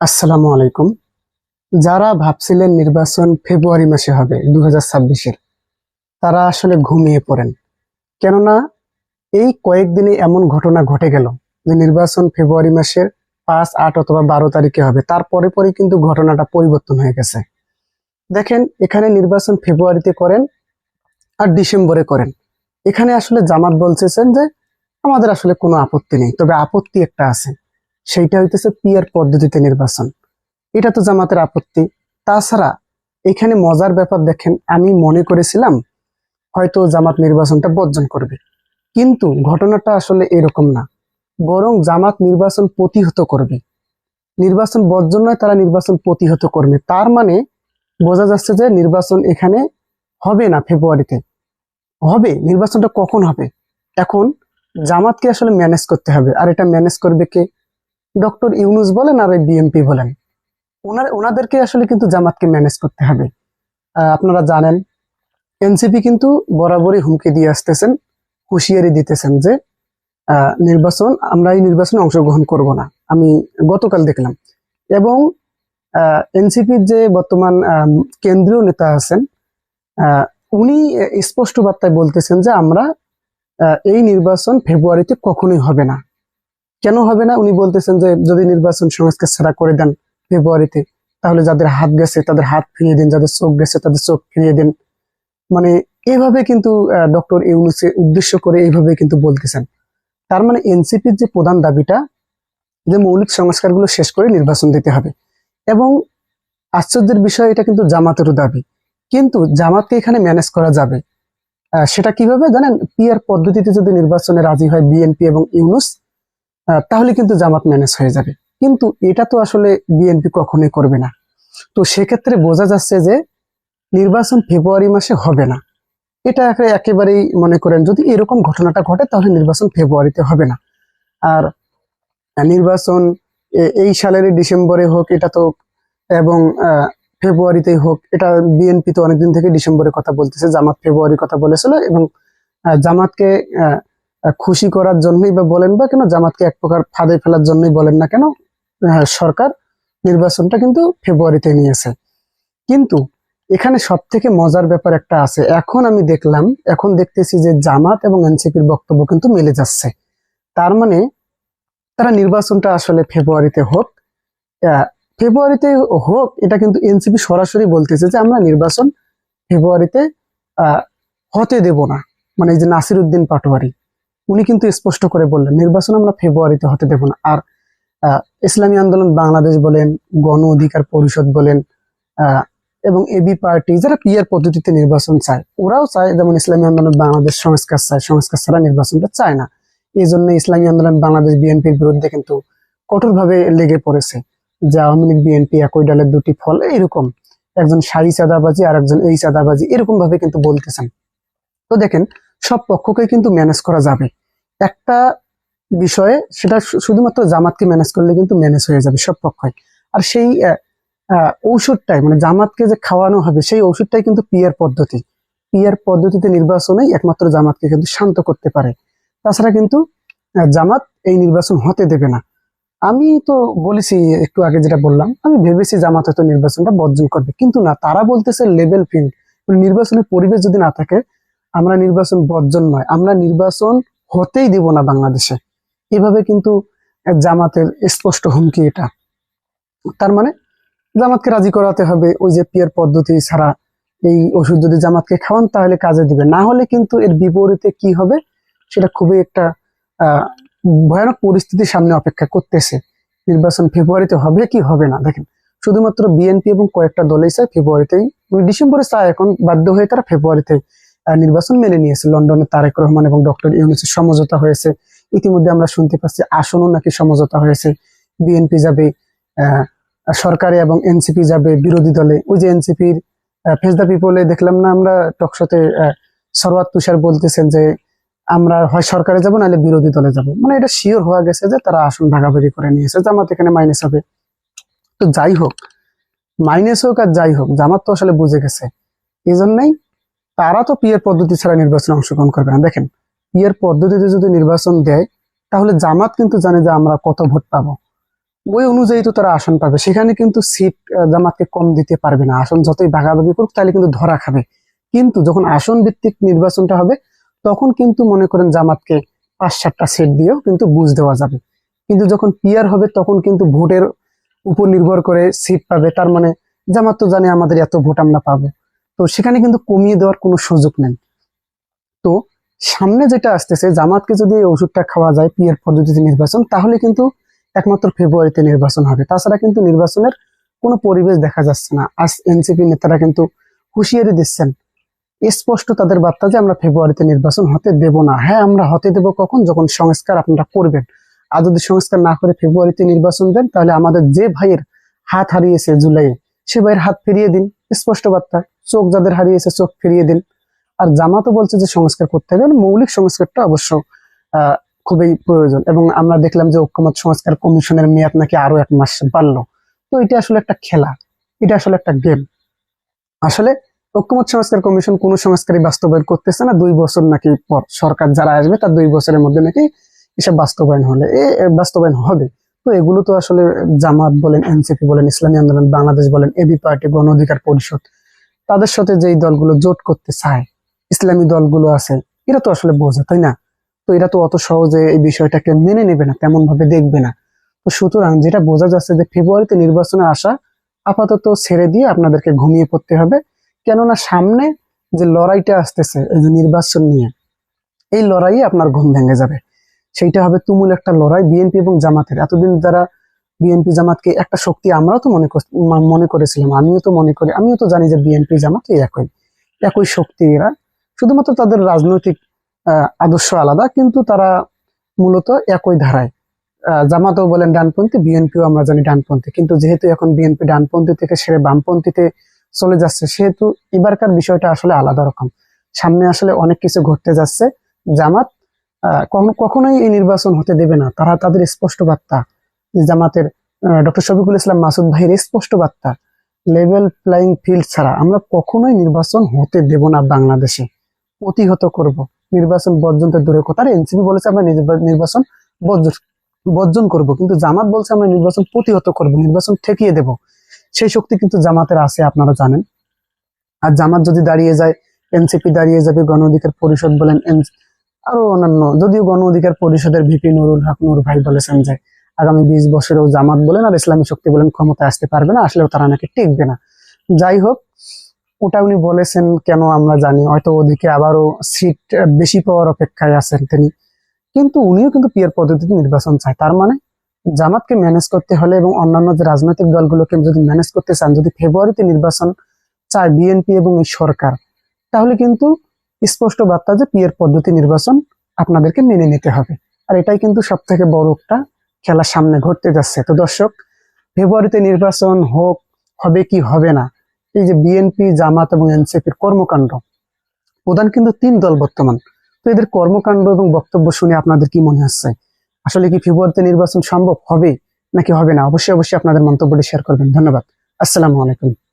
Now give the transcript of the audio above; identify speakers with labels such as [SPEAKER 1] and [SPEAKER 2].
[SPEAKER 1] আসসালামু আলাইকুম। যারা ভাবছিলেন নির্বাচন ফেব্রুয়ারি মাসে হবে দু হাজার তারা আসলে ঘুমিয়ে পড়েন। কেননা এই কয়েকদিনে এমন ঘটনা ঘটে গেল যে নির্বাচন ফেব্রুয়ারি মাসের পাঁচ, আট অথবা বারো তারিখে হবে। তারপরে পরে কিন্তু ঘটনাটা পরিবর্তন হয়ে গেছে। দেখেন, এখানে নির্বাচন ফেব্রুয়ারিতে করেন আর ডিসেম্বরে করেন। এখানে আসলে জামাত বলতেছেন যে আমাদের আসলে কোনো আপত্তি নেই, তবে আপত্তি একটা আছে। সেইটা হইতেছে পিয়ার পদ্ধতিতে নির্বাচন। এটা তো জামাতের আপত্তি। তাছাড়া এখানে মজার ব্যাপার দেখেন, আমি মনে করেছিলাম হয়তো জামাত নির্বাচনটা বর্জন করবে। কিন্তু ঘটনাটা আসলে এরকম না। বরং জামাত নির্বাচন প্রতিহত করবে। নির্বাচন বর্জন নয়, তারা নির্বাচন প্রতিহত করবে। তার মানে বোঝা যাচ্ছে যে নির্বাচন এখানে হবে না ফেব্রুয়ারিতে। হবে, নির্বাচনটা কখন হবে? এখন জামাতকে আসলে ম্যানেজ করতে হবে। আর এটা ম্যানেজ করবে কে? ডক্টর ইউনুস বলেন আর বিএনপি বলেন, ওনার, ওনাদেরকে আসলে কিন্তু জামাতকে ম্যানেজ করতে হবে। আপনারা জানেন এনসিপি কিন্তু বরাবরই হুমকি দিয়ে আসতেছেন, হুঁশিয়ারি দিতেছেন যে নির্বাচন, আমরা এই নির্বাচনে অংশগ্রহণ করব না। আমি গতকাল দেখলাম। এবং এনসিপির যে বর্তমান কেন্দ্রীয় নেতা আছেন উনি স্পষ্ট বার্তায় বলতেছেন যে আমরা এই নির্বাচন ফেব্রুয়ারিতে কখনোই হবে না। কেন হবে না? উনি বলতেছেন যে, যদি নির্বাচন সংস্কার ছাড়া করে দেন ফেব্রুয়ারিতে, তাহলে যাদের হাত গেছে, তাদের হাত ফিরিয়ে দিন, যাদের চোখ গেছে, তাদের চোখ ফিরিয়ে দিন। মানে এভাবে কিন্তু ডক্টর ইউনুসে উদ্দেশ্য করে এইভাবে কিন্তু বলতেছেন। তার মানে এনসিপির যে প্রধান দাবিটা, যে মৌলিক সংস্কারগুলো শেষ করে নির্বাচন দিতে হবে। এবং আশ্চর্যের বিষয়, এটা কিন্তু জামাতেরও দাবি। কিন্তু জামাতকে এখানে ম্যানেজ করা যাবে। সেটা কীভাবে জানেন? পিয়ার পদ্ধতিতে যদি নির্বাচনে রাজি হয় বিএনপি এবং ইউনুস তাহলে কিন্তু জামাত ম্যানেজ হয়ে যাবে। কিন্তু এটা তো আসলে বিএনপি কখনোই করবে না। তো সেক্ষেত্রে বোঝা যাচ্ছে যে নির্বাচন ফেব্রুয়ারি মাসে হবে না। এটা একে- একেবারেই মনে করেন, যদি এরকম ঘটনাটা ঘটে, তাহলে নির্বাচন ফেব্রুয়ারিতে হবে না। আর নির্বাচন এই সালের ডিসেম্বরে হোক, এটা তো এবং ফেব্রুয়ারিতেই হোক, এটা বিএনপি তো অনেকদিন থেকে ডিসেম্বরে কথা বলতেছে, জামাত ফেব্রুয়ারির কথা বলেছিল এবং জামাতকে খুশি করার জন্যই বা বলেন বা কেন জামাতকে এক প্রকার ফাঁদে ফেলার জন্যই বলেন না কেন সরকার নির্বাচনটা কিন্তু ফেব্রুয়ারিতে নিয়েছে। কিন্তু এখানে সব থেকে মজার ব্যাপার একটা আছে। এখন আমি দেখলাম, এখন দেখতেছি যে জামাত এবং এনসিপির বক্তব্য কিন্তু মিলে যাচ্ছে। তার মানে তারা নির্বাচনটা আসলে ফেব্রুয়ারিতে হোক ফেব্রুয়ারিতে হোক, এটা কিন্তু এনসিপি সরাসরি বলতেছে যে আমরা নির্বাচন ফেব্রুয়ারিতে হতে দেব না। মানে এই যে নাসির উদ্দিন পাটোয়ারি উনি কিন্তু স্পষ্ট করে বললেন, নির্বাচন আমরা ফেব্রুয়ারিতে হতে দেব না। আর ইসলামী আন্দোলন বাংলাদেশ বলেন, গণ অধিকার পরিষদ বলেন এবং এবি পার্টি, যারা পিয়ার পদ্ধতিতে নির্বাচন চায়, ওরাও চায় যেমন ইসলামী আন্দোলন বাংলাদেশ সংস্কার চায়, সংস্কার ছাড়া নির্বাচনটা চায় না। এই জন্য ইসলামী আন্দোলন বাংলাদেশ বিএনপির বিরুদ্ধে কিন্তু কঠোরভাবে লেগে পড়েছে। যে আওয়ামী লীগ, বিএনপি একই ডালের দুটি ফল এরকম একজন সাই চাঁদাবাজি আর একজন এই চাঁদাবাজি এরকম ভাবে কিন্তু বলতেছেন। তো দেখেন, সব পক্ষকে কিন্তু ম্যানেজ করা যাবে। একটা বিষয়ে সেটা শুধুমাত্র জামাতকে ম্যানেজ করলে কিন্তু ম্যানেজ হয়ে যাবে সব পক্ষই। আর সেই ঔষধটাই মানে জামাতকে যে খাওয়ানো হবে, সেই ঔষধটাই কিন্তু পিয়ার পদ্ধতি। পিয়ার পদ্ধতিতে নির্বাচনেই একমাত্র জামাতকে কিন্তু শান্ত করতে পারে। তাছাড়া কিন্তু জামাত এই নির্বাচন হতে দেবে না। আমি তো বলেছি, একটু আগে যেটা বললাম, আমি ভেবেছি জামাত হয়তো নির্বাচনটা বর্জন করবে, কিন্তু না, তারা বলতেছে লেভেল ফিল্ড নির্বাচনের পরিবেশ যদি না থাকে, আমরা নির্বাচন বর্জন নয়, আমরা নির্বাচন হতেই দিব না বাংলাদেশে। এভাবে কিন্তু জামাতের স্পষ্ট হুমকি এটা। তার মানে জামাতকে রাজি করাতে হবে, ওই যে পিয়ার পদ্ধতি ছাড়া এই ওষুধ যদি জামাতকে খাওয়ান তাহলে কাজে দিবে। না হলে কিন্তু এর বিপরীতে কি হবে সেটা খুবই একটা ভয়ানক পরিস্থিতির সামনে অপেক্ষা করতেছে। নির্বাচন ফেব্রুয়ারিতে হবে কি হবে না? দেখেন, শুধুমাত্র বিএনপি এবং কয়েকটা দলেই চায় ফেব্রুয়ারিতেই ডিসেম্বরে চায়, এখন বাধ্য হয়ে তারা ফেব্রুয়ারিতে নির্বাচন মেনে নিয়েছে লন্ডনে তারেক রহমান এবং ডক্টর ইউনুসের সমঝোতা হয়েছে। ইতিমধ্যে আমরা শুনতে পাচ্ছি আসনও নাকি সমঝোতা হয়েছে। বিএনপি যাবে সরকারি এবং এনসিপি যাবে, বিরোধী দলে। ওই যে এনসিপির ফেস দ্য পিপলে দেখলাম না আমরা টকশোতে সরওয়াত তুষার বলতেছেন যে আমরা হয় সরকারে যাব নাহলে বিরোধী দলে যাব। মানে এটা শিওর হওয়া গেছে যে তারা আসন ভাগাভাগি করে নিয়েছে। জামাত এখানে মাইনাস হবে। তো যাই হোক মাইনাস হোক আর যাই হোক, জামাত তো আসলে বুঝে গেছে। এই জন্যই তারা তো পিয়ের পদ্ধতি ছাড়া নির্বাচনে অংশগ্রহণ করবে না। দেখেন, পিয়ের পদ্ধতিতে যদি নির্বাচন দেয়, তাহলে জামাত কিন্তু জানে যে আমরা কত ভোট পাবো। ওই অনুযায়ী তো তারা আসন পাবে। সেখানে কিন্তু সিট জামাতকে কম দিতে পারবে না। আসন যতই ভাগাভাগি করুক, তাহলে কিন্তু ধরা খাবে। কিন্তু যখন আসন ভিত্তিক নির্বাচনটা হবে, তখন কিন্তু মনে করেন জামাতকে পাঁচ সাতটা সিট দিয়েও কিন্তু বুঝ দেওয়া যাবে। কিন্তু যখন পিয়ার হবে, তখন কিন্তু ভোটের উপর নির্ভর করে সিট পাবে। তার মানে জামাত তো জানে আমাদের এত ভোট আমরা পাবো। তো সেখানে কিন্তু কমিয়ে দেওয়ার কোনো সুযোগ নেই। তো সামনে যেটা আসতেছে, জামাতকে যদি এই ওষুধটা খাওয়া যায় পিয়ার পদ্ধতিতে নির্বাচন, তাহলে কিন্তু একমাত্র ফেব্রুয়ারিতে নির্বাচন হবে। তাছাড়া কিন্তু নির্বাচনের কোনো পরিবেশ দেখা যাচ্ছে না। আজ এনসিপি নেতারা কিন্তু হুঁশিয়ারি দিচ্ছেন, স্পষ্ট তাদের বার্তা যে আমরা ফেব্রুয়ারিতে নির্বাচন হতে দেব না। হ্যাঁ আমরা হতে দেব কখন? যখন সংস্কার আপনারা করবেন। আর যদি সংস্কার না করে ফেব্রুয়ারিতে নির্বাচন দেন, তাহলে আমাদের যে ভাইয়ের হাত হারিয়েছে জুলাইয়ে সে ভাইয়ের হাত ফিরিয়ে দিন। স্পষ্ট বার্তা, চোখ যাদের হারিয়েছে চোখ ফিরিয়ে দিন। আর জামাতও বলছে যে সংস্কার করতে হবে মৌলিক সংস্কারটা অবশ্য খুবই প্রয়োজন। এবং আমরা দেখলাম যে ঐক্যমত সংস্কার কমিশনের মেয়াদ নাকি আরও এক মাস বাড়লো। তো এটা আসলে একটা খেলা, এটা আসলে একটা গেম। আসলে ঐক্যমত সংস্কার কমিশন কোন সংস্কারই বাস্তবায়ন করতেছে না, দুই বছর নাকি পর সরকার যারা আসবে তার দুই বছরের মধ্যে নাকি এসব বাস্তবায়ন হলে এ, বাস্তবায়ন হবে। তো এগুলো তো আসলে জামাত বলেন, এনসিপি বলেন, ইসলামী আন্দোলন, বাংলাদেশ বলেন, এবি পার্টি, গণ অধিকার পরিষদ, তাদের সাথে যেই দলগুলো জোট করতে চায়, ইসলামী দলগুলো আছে, এরা তো আসলে বোঝে, তাই না? তো এরা তো অত সহজে এই বিষয়টাকে মেনে নেবে না তেমন ভাবে দেখবে না। তো সুতরাং যেটা বোঝা যাচ্ছে যে ফেব্রুয়ারিতে নির্বাচনে আসা আপাতত ছেড়ে দিয়ে আপনাদেরকে ঘুমিয়ে পড়তে হবে, কেননা সামনে যে লড়াইটা আসতেছে, এই যে নির্বাচন নিয়ে, এই লড়াইয়ে আপনার ঘুম ভেঙে যাবে। সেইটা হবে তুমুল একটা লড়াই বিএনপি এবং জামাতের। এতদিন যারা বিএনপি জামাতকে একটা শক্তি আমরাও তো মনে মনে করেছিলাম, আমিও তো মনে করি, আমিও তো জানি যে বিএনপি জামাত একই একই শক্তি এরা। শুধুমাত্র তাদের রাজনৈতিক আদর্শ আলাদা, কিন্তু তারা মূলত একই ধারায়। জামাতও বলেন ডানপন্থী, বিএনপিও আমরা জানি ডানপন্থী। কিন্তু যেহেতু এখন বিএনপি ডানপন্থী থেকে সেরে বামপন্থীতে চলে যাচ্ছে, সেহেতু এবারকার বিষয়টা আসলে আলাদা রকম। সামনে আসলে অনেক কিছু ঘটতে যাচ্ছে। জামাত কখনোই এই নির্বাচন হতে দেবে না। তারা তাদের স্পষ্ট বার্তা জামাতের ডক্টর শফিকুল ইসলাম মাসুদ ভাইয়ের স্পষ্ট বার্তা, লেভেল প্লেইং ফিল্ড ছাড়া আমরা কখনোই নির্বাচন হতে দেব না বাংলাদেশে। প্রতিহত করব। নির্বাচন বর্জন তো দূরের কথা। এনসিপি বলেছে আমরা নির্বাচন বর্জন- বর্জন করব। কিন্তু জামাত বলছে আমরা নির্বাচন প্রতিহত করব, নির্বাচন ঠেকিয়ে দেব। সেই শক্তি কিন্তু জামাতের আছে, আপনারা জানেন। আর জামাত যদি দাঁড়িয়ে যায়, এনসিপি দাঁড়িয়ে যাবে, গণ অধিকার পরিষদ বলেন আরও অন্যান্য, যদিও গণ অধিকার পরিষদের ভিপি নুরুল হক নূর ভাই বলেছেন যে আগামী বিশ বছরেও জামাত বলেন আর ইসলামী শক্তি বলেন ক্ষমতায় আসতে পারবে না, আসলেও তারা নাকি টিকবে না। যাই হোক, ওটা উনি বলেছেন, কেন আমরা জানি, হয়তো ওদিকে আবারও সিট বেশি পাওয়ার অপেক্ষায় আছেন তিনি। কিন্তু উনিও কিন্তু পিয়ার পদ্ধতিতে নির্বাচন চায়, তার মানে জামাতকে ম্যানেজ করতে হলে এবং অন্যান্য যে রাজনৈতিক দলগুলোকে যদি ম্যানেজ করতে চান, যদি ফেব্রুয়ারিতে নির্বাচন চায় বিএনপি এবং এই সরকার, তাহলে কিন্তু স্পষ্ট বার্তা যে পিয়ার পদ্ধতি নির্বাচন আপনাদেরকে মেনে নিতে হবে। আর এটাই কিন্তু সব থেকে বড় একটা খেলা সামনে ঘটতে যাচ্ছে। তো দর্শক, ফেব্রুয়ারিতে নির্বাচন হোক, হবে কি হবে না, এই যে বিএনপি, জামাত এবং এনসিপির কর্মকাণ্ড, প্রধান কিন্তু তিন দল বর্তমান। তো এদের কর্মকাণ্ড এবং বক্তব্য শুনে আপনাদের কি মনে হচ্ছে? আসলে কি ফেব্রুয়ারিতে নির্বাচন সম্ভব হবে নাকি হবে না? অবশ্যই অবশ্যই আপনাদের মন্তব্যটি শেয়ার করবেন। ধন্যবাদ। আসসালামু আলাইকুম।